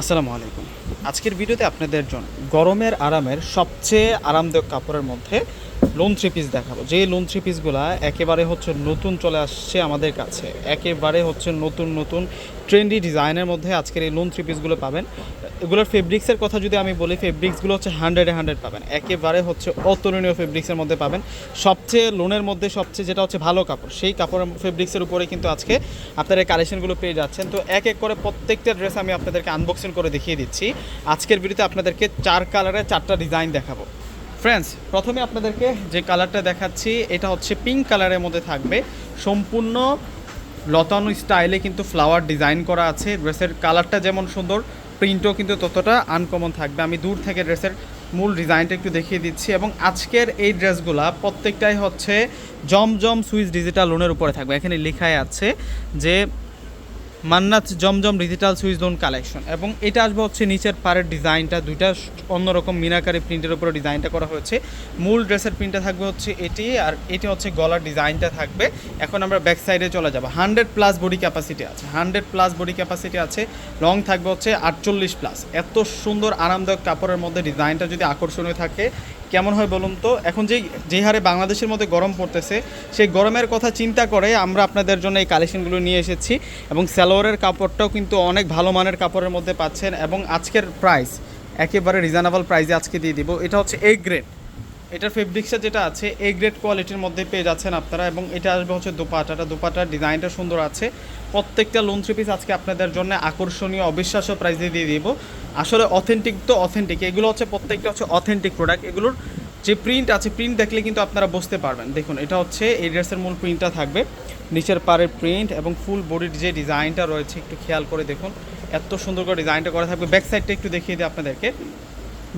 আসসালামু আলাইকুম। আজকের ভিডিওতে আপনাদের জন্য গরমের আরামের সবচেয়ে আরামদায়ক কাপড়ের মধ্যে লোন থ্রি পিস দেখাবো। যে লোন থ্রি পিসগুলা একেবারে হচ্ছে নতুন চলে আসছে আমাদের কাছে, একেবারে হচ্ছে নতুন নতুন ট্রেন্ডি ডিজাইনের মধ্যে আজকের এই লোন থ্রি পিসগুলো পাবেন। এগুলোর ফেব্রিক্সের কথা যদি আমি বলি ফেব্রিক্সগুলো হচ্ছে হান্ড্রেডে হান্ড্রেড পাবেন। একেবারে হচ্ছে অতুলনীয় ফেব্রিক্সের মধ্যে পাবেন। সবচেয়ে লোনের মধ্যে সবচেয়ে যেটা হচ্ছে ভালো কাপড়, সেই কাপড়ের ফেব্রিক্সের উপরে কিন্তু আজকে আপনারা কালেকশনগুলো পেয়ে যাচ্ছেন। তো এক এক করে প্রত্যেকটা ড্রেস আমি আপনাদেরকে আনবক্সিং করে দেখিয়ে দিচ্ছি। আজকের ভিডিওতে আপনাদেরকে চার কালারের চারটা ডিজাইন দেখাবো। ফ্রেন্ডস প্রথমে আপনাদেরকে যে কালারটা দেখাচ্ছি, এটা হচ্ছে পিঙ্ক কালারের মধ্যে থাকবে। সম্পূর্ণ লতানো স্টাইলে কিন্তু ফ্লাওয়ার ডিজাইন করা আছে। ড্রেসের কালারটা যেমন সুন্দর প্রিন্টও কিন্তু ততটা আনকমন থাকবে। আমি দূর থেকে ড্রেসের মূল ডিজাইনটা একটু দেখিয়ে দিচ্ছি এবং আজকের এই ড্রেসগুলা প্রত্যেকটাই হচ্ছে জমজম সুইচ ডিজিটাল লোনের উপরে থাকবে। এখানে লেখায় আছে যে Mannat Zamzam digital swiss lawn collection এবং এটা আসবে হচ্ছে নিচের পাড়ের ডিজাইনটা, দুইটা অন্যরকম মিনাকারি প্রিন্টের উপরে ডিজাইনটা করা হয়েছে। মূল ড্রেসের প্রিন্টটা থাকবে হচ্ছে এটি আর এটি হচ্ছে গলার ডিজাইনটা থাকবে। এখন আমরা ব্যাক সাইডে চলে যাব। হান্ড্রেড প্লাস বডি ক্যাপাসিটি আছে। হান্ড্রেড প্লাস বডি ক্যাপাসিটি আছে। লং থাকবে হচ্ছে আটচল্লিশ প্লাস। এত সুন্দর, আরামদায়ক কাপড়ের মধ্যে ডিজাইনটা যদি আকর্ষণীয় থাকে কেমন হয় বলুন তো? এখন যে যে হারে বাংলাদেশের মধ্যে গরম পড়তেছে, সেই গরমের কথা চিন্তা করে আমরা আপনাদের জন্য এই কালেকশনগুলো নিয়ে এসেছি এবং স্যালোয়ারের কাপড়টাও কিন্তু অনেক ভালো মানের কাপড়ের মধ্যে পাচ্ছেন এবং আজকের প্রাইস একেবারে রিজনেবল প্রাইসে আজকে দিয়ে দিব। এটা হচ্ছে এ গ্রেড এটার ফেব্রিক্সটা যেটা আছে এ গ্রেড কোয়ালিটির মধ্যে পেয়ে যাচ্ছেন আপনারা এবং এটা আসবে হচ্ছে দোপাটাটা। দোপাটার ডিজাইনটা সুন্দর আছে। প্রত্যেকটা লোন থ্রি পিস আজকে আপনাদের জন্য আকর্ষণীয়, অবিশ্বাস্য প্রাইসে দিয়ে দিব। আসলে অথেন্টিক তো অথেন্টিক এগুলো হচ্ছে প্রত্যেকটা হচ্ছে অথেন্টিক প্রোডাক্ট এগুলোর যে প্রিন্ট আছে প্রিন্ট দেখলে কিন্তু আপনারা বুঝতে পারবেন। দেখুন, এটা হচ্ছে এই ড্রেসের মূল প্রিন্টটা থাকবে। নিচের পাড়ের প্রিন্ট এবং ফুল বডির যে ডিজাইনটা রয়েছে, একটু খেয়াল করে দেখুন। এত সুন্দর করে ডিজাইনটা করা থাকবে। ব্যাক সাইডটা একটু দেখিয়ে দিই আপনাদেরকে।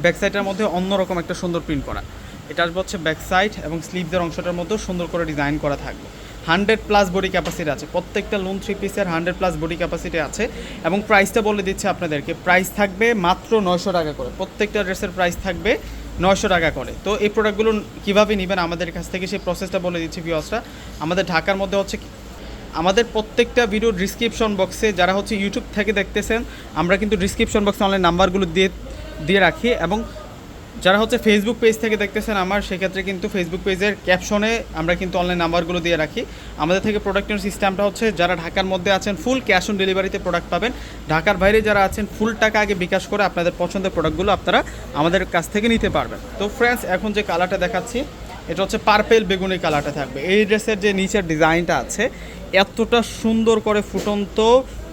ব্যাক সাইডের মধ্যে অন্যরকম একটা সুন্দর প্রিন্ট করা। এটা আসবে হচ্ছে ব্যাক সাইড এবং স্লিভদের অংশটার মধ্যেও সুন্দর করে ডিজাইন করা থাকবে। হান্ড্রেড প্লাস বডি ক্যাপাসিটি আছে। প্রত্যেকটা লোন থ্রি পিসের হান্ড্রেড প্লাস বডি ক্যাপাসিটি আছে এবং প্রাইসটা বলে দিচ্ছে আপনাদেরকে, প্রাইস থাকবে মাত্র নয়শো টাকা করে। প্রত্যেকটা ড্রেসের প্রাইস থাকবে নয়শো টাকা করে। তো এই প্রোডাক্টগুলো কীভাবে নেবেন আমাদের কাছ থেকে সেই প্রসেসটা বলে দিচ্ছি ভিওসরা আমাদের ঢাকার মধ্যে হচ্ছে আমাদের প্রত্যেকটা ভিডিও ডিসক্রিপশন বক্সে যারা হচ্ছে ইউটিউব থেকে দেখতেছেন, আমরা কিন্তু ডিসক্রিপশন বক্সে অনলাইন নাম্বারগুলো দিয়ে দিয়ে রাখি এবং যারা হচ্ছে ফেসবুক পেজ থেকে দেখতেছেন আমার, সেক্ষেত্রে কিন্তু ফেসবুক পেজের ক্যাপশনে আমরা কিন্তু অনলাইন নাম্বারগুলো দিয়ে রাখি। আমাদের থেকে প্রোডাক্টের সিস্টেমটা হচ্ছে যারা ঢাকার মধ্যে আছেন ফুল ক্যাশ অন ডেলিভারিতে প্রোডাক্ট পাবেন। ঢাকার বাইরে যারা আছেন ফুল টাকা আগে বিকাশ করে আপনাদের পছন্দের প্রোডাক্টগুলো আপনারা আমাদের কাছ থেকে নিতে পারবেন। তো ফ্রেন্ডস এখন যে কালারটা দেখাচ্ছি এটা হচ্ছে পার্পেল বেগুনি কালারটা থাকবে। এই ড্রেসের যে নিচের ডিজাইনটা আছে, এতটা সুন্দর করে ফুটন্ত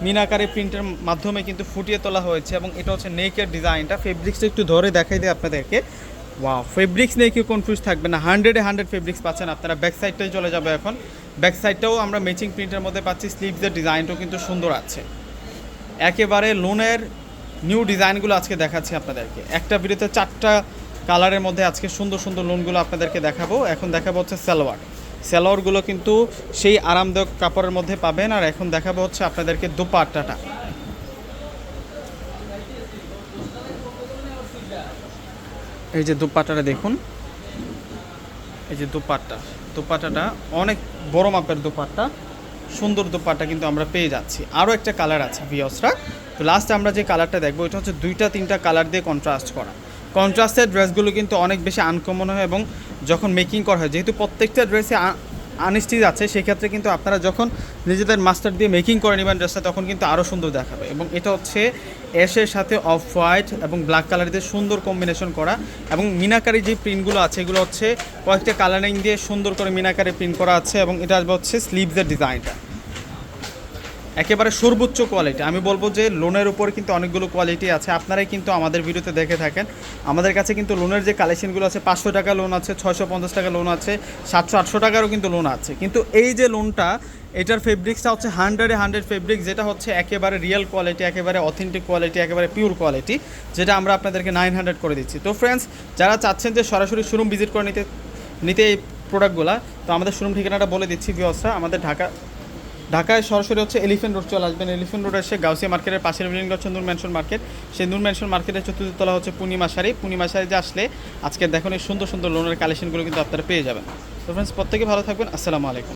মিনাকারি প্রিন্টের মাধ্যমে কিন্তু ফুটিয়ে তোলা হয়েছে এবং এটা হচ্ছে নেকের ডিজাইনটা ফেব্রিক্সটা একটু ধরে দেখাই দিই আপনাদেরকে। ওয়া ফেব্রিক্স নিয়ে কেউ কনফিউজ থাকবে না। হান্ড্রেডে হান্ড্রেড ফেব্রিক্স পাচ্ছেন আপনারা। ব্যাক সাইডটাই চলে যাবে এখন। ব্যাক সাইডটাও আমরা ম্যাচিং প্রিন্টের মধ্যে পাচ্ছি। স্লিভসের ডিজাইনটাও কিন্তু সুন্দর আছে। একেবারে লোনের নিউ ডিজাইনগুলো আজকে দেখাচ্ছি আপনাদেরকে। একটা ভিডিওতে চারটা কালারের মধ্যে আজকে সুন্দর সুন্দর লোনগুলো আপনাদেরকে দেখাবো। এখন দেখাবো হচ্ছে সালোয়ার। সালোয়ারগুলো কিন্তু সেই আরামদায়ক কাপড়ের মধ্যে পাবেন, আর এখন দেখাবো হচ্ছে আপনাদেরকে দোপাট্টাটা। এই যে দুপাট্টাটা দেখুন। এই যে দুপাট্টা। দুপাট্টাটা অনেক বড় মাপের দুপাট্টা। সুন্দর দুপাট্টা কিন্তু আমরা পেয়ে যাচ্ছি। আরও একটা কালার আছে ভিওসরা। তো লাস্ট আমরা যে কালারটা দেখব, এটা হচ্ছে দুইটা তিনটা কালার দিয়ে কন্ট্রাস্ট করা। কন্ট্রাস্টের ড্রেসগুলো কিন্তু অনেক বেশি আনকমন হয় এবং যখন মেকিং করা হয়, যেহেতু প্রত্যেকটা ড্রেসে আনস্টিচ আছে, সেক্ষেত্রে কিন্তু আপনারা যখন নিজেদের মাস্টার দিয়ে মেকিং করে নেবেন ড্রেসটা তখন কিন্তু আরও সুন্দর দেখাবে। এবং এটা হচ্ছে অ্যাশের সাথে অফ হোয়াইট এবং ব্ল্যাক কালার দিয়ে সুন্দর কম্বিনেশন করা এবং মিনাকারি যে প্রিন্টগুলো আছে, এগুলো হচ্ছে কয়েকটা কালারিং দিয়ে সুন্দর করে মিনাকারি প্রিন্ট করা আছে এবং এটা আসবে হচ্ছে স্লিভসের ডিজাইনটা একেবারে সর্বোচ্চ কোয়ালিটি আমি বলব যে লোনের উপর কিন্তু অনেকগুলো কোয়ালিটি আছে। আপনারাই কিন্তু আমাদের ভিডিওতে দেখে থাকেন। আমাদের কাছে কিন্তু লোনের যে কালেকশনগুলো আছে, পাঁচশো টাকা লোন আছে, ছয়শো পঞ্চাশ টাকা লোন আছে, সাতশো আটশো টাকারও কিন্তু লোন আছে। কিন্তু এই যে লোনটা এটার ফেব্রিক্সটা হচ্ছে হান্ড্রেডে হান্ড্রেড ফেব্রিক যেটা হচ্ছে একেবারে রিয়েল কোয়ালিটি একেবারে অথেন্টিক কোয়ালিটি একেবারে পিওর কোয়ালিটি যেটা আমরা আপনাদেরকে নাইন হান্ড্রেড করে দিচ্ছি। তো ফ্রেন্ডস যারা চাচ্ছেন যে সরাসরি শোরুম ভিজিট করে নিতে নিতে এই প্রোডাক্টগুলো তো আমাদের শোরুম ঠিকানাটা বলে দিচ্ছি ভিওসরা আমাদের ঢাকা ঢাকায় সরাসরি হচ্ছে এলিফেন্ট রোড চলে আসবেন। এলিফেন্ট রোড এসে গাউসিয়া মার্কেটের পাশের বিল্ডিংটা হচ্ছে নূর ম্যানশন মার্কেট সেই নূর ম্যানশন মার্কেটের চতুর্থ তলা হচ্ছে পূর্ণিমা শাড়ি। পূর্ণিমা শাড়িতে আসলে আজকে দেখুন এই সুন্দর সুন্দর লোনের কালেকশনগুলো কিন্তু আপনারা পেয়ে যাবেন। তো ফ্রেন্ডস প্রত্যেকে ভালো থাকবেন। আসসালামু আলাইকুম।